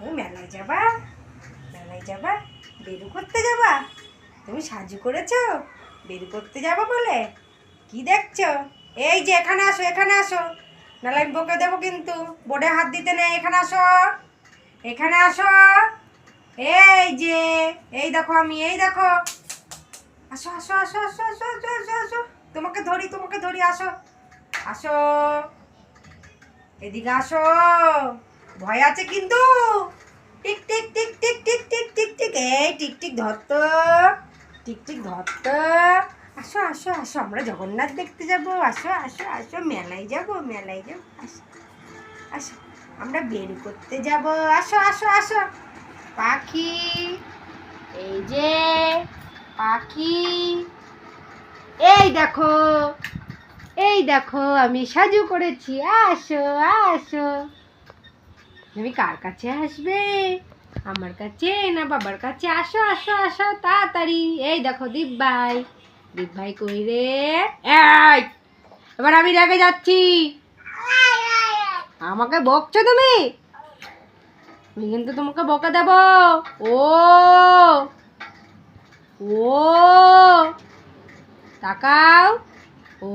তুমি মেলায় যাবা? মেলায় যাবা? বেরু করতে যাবা? তুমি সাজু করেছ? বেরু করতে যাবা বলে? কি দেখছ? এই যে, এখানে আসো এখানে আসো। নাহলে আমি বকে দেবো কিন্তু। বোর্ডে হাত দিতে নেই, এখানে আসো। এখানে আসো। এই যে, এই দেখো আমি, এই দেখো। আসো আসো আসো আসো আসো আসো আসো আসো। তোমাকে ধরি তোমাকে ধরি, আসো। আসো। এদিকে আসো। ভয় আছে কিন্তু। টিক টিক টিক টিক টিক টিক টিক টিক, এই টিক টিক ধরতো। টিক টিক ধরতো। আসো আসো আসো, আমরা জগন্নাথ দেখতে যাব। আসো আসো আসো, মেলায় যাব মেলায় যাব। আসো আসো, আমরা বের করতে যাব। আসো আসো আসো। পাখি, এই যে পাখি। এই দেখো এই দেখো, আমি সাজু করেছি। আসো আসো। তুমি কার কাছে আসবে? আমার কাছে না বাবার কাছে? আসো আসো আসো, তাড়াতাড়ি। এই দেখো দীপ ভাই দীপ ভাই কই রে? এই, এবার আমি রেগে যাচ্ছি। আমাকে বকছো তুমি? আমি কিন্তু তোমাকে বকে দেব। ও ও, তাকাও। ও